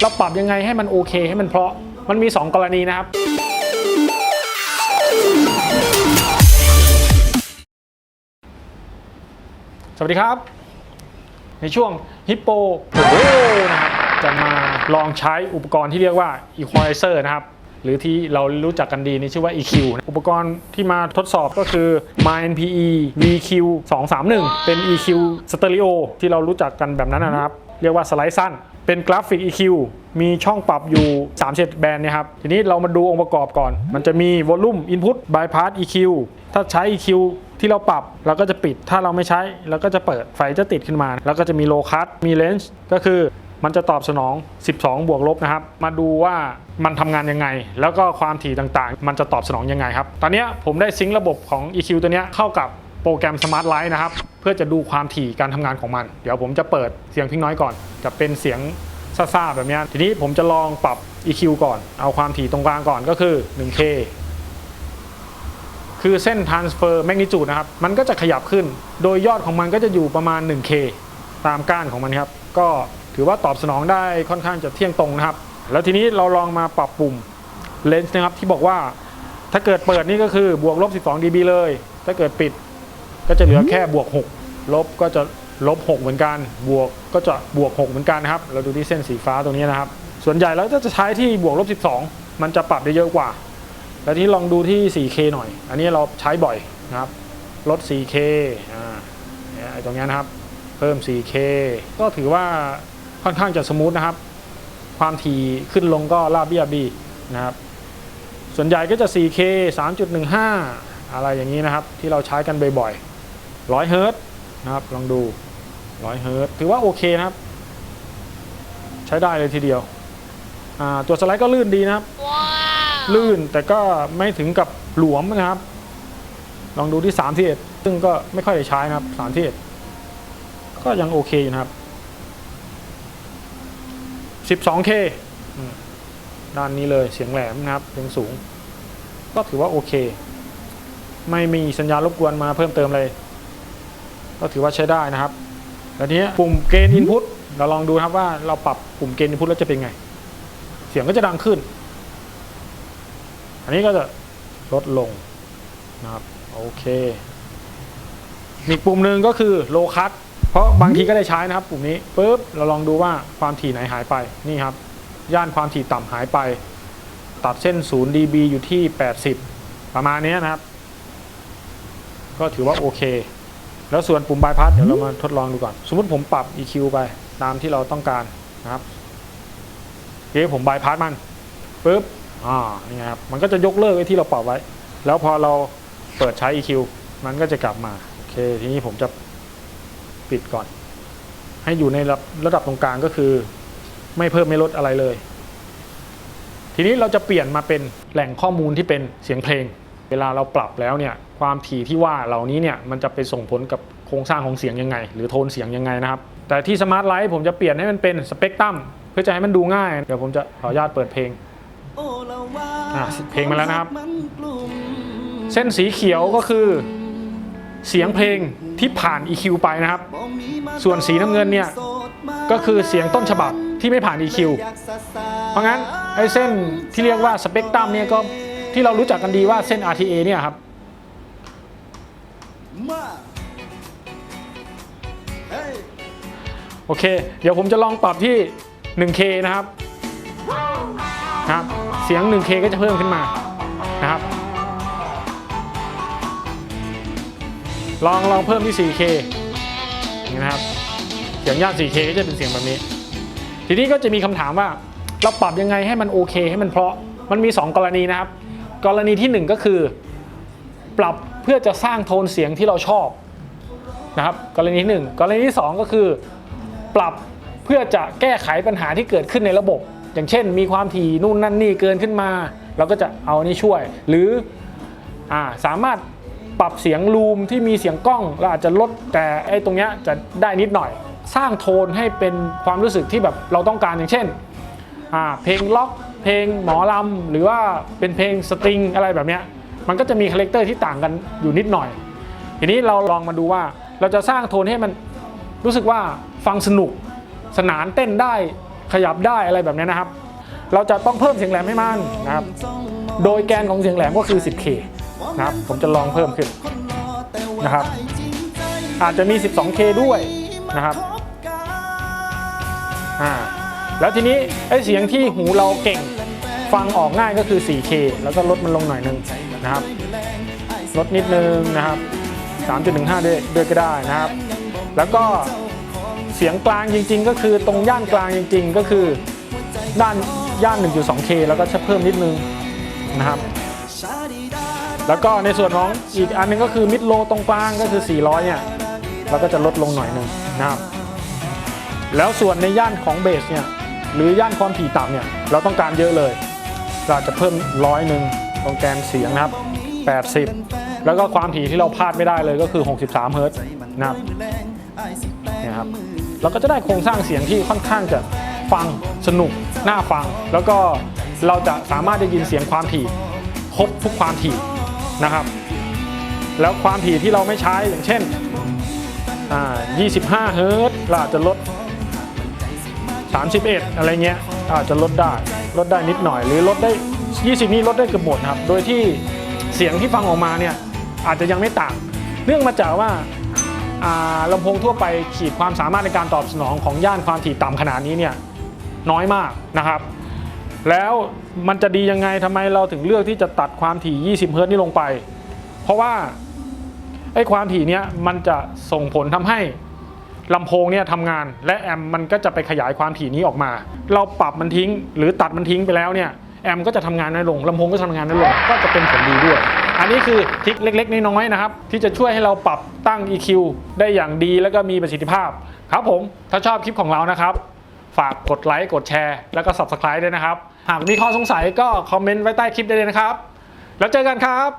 เราปรับยังไงให้มันโอเคให้มันเพราะมันมี 2 กรณีนะครับสวัสดีครับ ในช่วงฮิปโปโอ้นะครับจะมาลองใช้อุปกรณ์ที่เรียกว่า Equalizer นะครับ หรือที่เรารู้จักกันดีในชื่อว่า EQ อุปกรณ์ที่มาทดสอบก็คือ MyNPE VQ 231 เป็น EQ Stereo ที่เรารู้จักกันแบบนั้นนะครับ เรียกว่าสไลด์สั้น เป็นกราฟิก EQ มีช่องปรับอยู่3เฉดแบนนะครับ ทีนี้เรามาดูองค์ประกอบก่อน มันจะมี Volume Input Bypass EQ ถ้าใช้ EQ ที่เราปรับเราก็จะปิด ถ้าเราไม่ใช้เราก็จะเปิดไฟจะติดขึ้นมา แล้วก็จะมี Low Cut มี Range ก็คือมันจะตอบสนอง 12 บวกลบนะครับ มาดูว่ามันทำงานยังไง แล้วก็ความถี่ต่างๆ มันจะตอบสนองยังไงครับ ตอนนี้ผมได้ซิงค์ระบบของ EQ ตัวนี้เข้ากับ โปรแกรม Smart Light นะครับ เพื่อจะดูความถี่การทำงานของมัน เดี๋ยวผมจะเปิดเสียงพิงน้อยก่อน จะเป็นเสียงซ่าๆแบบนี้ ทีนี้ผมจะลองปรับ EQ ก่อน เอาความถี่ตรงกลางก่อนก็คือ 1K คือเส้น transfer magnitude นะครับ มันก็จะขยับขึ้น โดยยอดของมันก็จะอยู่ประมาณ 1K ตามก้านของมันครับ ก็ถือว่าตอบสนองได้ค่อนข้างจะเที่ยงตรงนะครับ แล้วทีนี้เราลองมาปรับปุ่มเลนส์นะครับที่บอกว่า ถ้าเกิดเปิดนี่ก็คือบวกลบ 12 dB เลย ถ้าเกิดปิด ก็จะเหลือแค่บวก 6 ลบก็จะลบ 6 เหมือนกัน บวกก็จะบวก 6 เหมือนกันนะครับ เราดูที่เส้นสีฟ้าตรงนี้นะครับ ส่วนใหญ่แล้วจะใช้ที่บวกลบ 12 มันจะปรับได้เยอะกว่า แล้วที่ลองดูที่ 4K หน่อย อันนี้เราใช้บ่อยนะครับ ลด 4K อ่าเนี่ยไอ้ตรงเนี้ยนะครับ เพิ่ม 4K ก็ถือว่าค่อนข้างจะสมูทนะครับ ความถี่ขึ้นลงก็ราบเรียบดีนะครับ ส่วนใหญ่ก็จะ 4K 3.15 อะไรอย่างนี้นะครับ ที่เราใช้กันบ่อยๆ 100เฮิร์ตซ์นะครับลองดู100เฮิร์ตซ์ถือว่าโอเคนะครับ ใช้ได้เลยทีเดียวอ่าตัวสไลด์ก็ลื่นดีนะครับ ลื่นแต่ก็ไม่ถึงกับหลวมนะครับ ลองดูที่3ที่1ซึ่งก็ไม่ค่อยได้ใช้นะครับ3ที่1ก็ยังโอเคอยู่นะครับ 12K อืมด้านนี้เลยเสียงแหลมนะครับเสียงสูง ก็ถือว่าโอเค ไม่มีสัญญาณรบกวนมาเพิ่มเติมเลย ก็ถือว่าใช้ได้นะครับแล้วนี้ปุ่มเกณฑ์อินพุตเราลองดูครับว่าเราปรับปุ่มเกณฑ์อินพุตแล้วจะเป็นไง เสียงก็จะดังขึ้น อันนี้ก็จะลดลงนะครับโอเคอีกปุ่มหนึ่งก็คือโลคัตเพราะบางทีก็ได้ใช้นะครับ ปุ่มนี้ปุ๊บเราลองดูว่าความถี่ไหนหายไปนี่ครับ ย่านความถี่ต่ำหายไป ตัดเส้น 0 dB อยู่ที่ 80 ประมาณนี้นะครับ ก็ถือว่าโอเค แล้วส่วนปุ่มบายพาสเดี๋ยวเรามาทดลองดูก่อน สมมติผมปรับ EQ ไปตามที่เราต้องการนะครับโอเคผมบายพาสมันปุ๊บอ่านี่ครับมันก็จะยกเลิกไอ้ที่เราปรับไว้ แล้วพอเราเปิดใช้ EQ มันก็จะกลับมาโอเคทีนี้ผมจะปิดก่อน ให้อยู่ในระระดับตรงกลางก็คือ ไม่เพิ่มไม่ลดอะไรเลย ทีนี้เราจะเปลี่ยนมาเป็นแหล่งข้อมูลที่เป็นเสียงเพลง เวลาเราปรับแล้วเนี่ยความถี่ที่ว่าเหล่านี้เนี่ยมันจะไปส่งผลกับโครงสร้างของเสียงยังไง หรือโทนเสียงยังไงนะครับ แต่ที่สมาร์ทไลท์ผมจะเปลี่ยนให้มันเป็นสเปกตรัมเพื่อจะให้มันดูง่าย เดี๋ยวผมจะขออนุญาตเปิดเพลงเพลงมาแล้วนะครับ เส้นสีเขียวก็คือ เสียงเพลงที่ผ่าน EQ ไปนะครับ ส่วนสีน้ำเงินเนี่ยก็คือเสียงต้นฉบับที่ไม่ผ่าน EQ เพราะงั้นไอ้เส้นที่เรียกว่าสเปกตรัมเนี่ยก็ ที่เรารู้จักกันดีว่าเส้น RTA เนี่ยครับโอเค เดี๋ยวผมจะลองปรับที่ 1K นะครับนะครับ เสียง 1K ก็จะเพิ่มขึ้นมานะครับ ลองลองเพิ่มที่ 4K อย่างนี้นะครับ เสียงย่าน 4K ก็จะเป็นเสียงแบบนี้ ทีนี้ก็จะมีคำถามว่าเราปรับยังไงให้มันโอเค ให้มันเพราะ มันมี 2 กรณีนะครับ กรณีที่ 1 ก็คือ ปรับเพื่อจะสร้างโทนเสียงที่เราชอบนะครับกรณีที่หนึ่งกรณีที่ 2 ก็คือ ปรับเพื่อจะแก้ไขปัญหาที่เกิดขึ้นในระบบ อย่างเช่น มีความถี่นู่นนั่นนี่เกินขึ้นมา เราก็จะเอานี่ช่วย หรืออ่าสามารถปรับเสียงรูมที่มีเสียงกล้องเราอาจจะลดแต่ไอ้ตรงเนี้ยจะได้นิดหน่อย สร้างโทนให้เป็นความรู้สึกที่แบบเราต้องการอย่างเช่นเพลงล็อก เพลงหมอลำหรือว่าเป็นเพลงสตริงอะไรแบบเนี้ยมันก็จะมีคาแรคเตอร์ที่ต่างกันอยู่นิดหน่อย ทีนี้เราลองมาดูว่าเราจะสร้างโทนให้มันรู้สึกว่าฟังสนุกสนานเต้นได้ขยับได้อะไรแบบนี้นะครับ เราจะต้องเพิ่มเสียงแหลมให้มันนะครับ โดยแกนของเสียงแหลมก็คือ 10K นะครับ ผมจะลองเพิ่มขึ้นนะครับ อาจจะมี 12K ด้วยนะครับอ่าแล้วทีนี้ไอ้เสียงที่หูเราเก่ง ฟังออกง่ายก็คือ 4K แล้วก็ลดมันลงหน่อยนึงนะครับ ลดนิดนึงนะครับ 3.15 ด้วยด้วยก็ได้นะครับ แล้วก็เสียงกลางจริง ๆ ก็คือตรงย่านกลางจริง ๆ ก็คือด้านย่าน 1.2K แล้วก็จะเพิ่มนิดนึงนะครับ แล้วก็ในส่วนของอีกอันหนึงก็คือมิดโลตรงกลางก็คือ 400 เนี่ยเราก็จะลดลงหน่อยหนึ่งนะครับแล้วส่วนในย่านของเบสเนี่ยหรือย่านความถี่ต่ำเนี่ยเราต้องการเยอะเลย เราจะเพิ่มร้อยหนึ่งตรงแกนเสียงนะครับ 80 แล้วก็ความถี่ที่เราพลาดไม่ได้เลยก็คือ 63 เฮิรตซ์นะครับนี่ครับเราก็จะได้โครงสร้างเสียงที่ค่อนข้างจะฟังสนุกน่าฟัง แล้วก็เราจะสามารถได้ยินเสียงความถี่ครบทุกความถี่นะครับ แล้วความถี่ที่เราไม่ใช้อย่างเช่นอ่า25 เฮิรตซ์เราอาจจะลด 31 อะไรเงี้ยอาจจะลดได้ ลดได้นิดหน่อย หรือลดได้ 20 นี่ลดได้เกือบหมดครับ โดยที่เสียงที่ฟังออกมาเนี่ยอาจจะยังไม่ต่าง เนื่องมาจากว่าลำโพงทั่วไปขีดความสามารถในการตอบสนองของย่านความถี่ต่ำขนาดนี้เนี่ยน้อยมากนะครับ แล้วมันจะดียังไงทำไมเราถึงเลือกที่จะตัดความถี่ 20 เฮิรตนี่ลงไป เพราะว่าไอ้ความถี่เนี้ยมันจะส่งผลทำให้ ลำโพงเนี่ยทำงาน และแอมมันก็จะไปขยายความถี่นี้ออกมา เราปรับมันทิ้ง หรือตัดมันทิ้งไปแล้วเนี่ยแอมก็จะทำงานน้อยลงลำโพงก็ทำงานน้อยลงก็จะเป็นผลดีด้วย อันนี้คือทิคเล็ก ๆ น้อยๆนะครับ ที่จะช่วยให้เราปรับตั้ง EQ ได้อย่างดีแล้วก็มีประสิทธิภาพ ครับผม ถ้าชอบคลิปของเรานะครับ ฝากกดไลค์กดแชร์ แล้วก็ Subscribe ด้วยนะครับ หากมีข้อสงสัยก็คอมเมนต์ไว้ใต้คลิปได้เลยนะครับ แล้วเจอกันครับ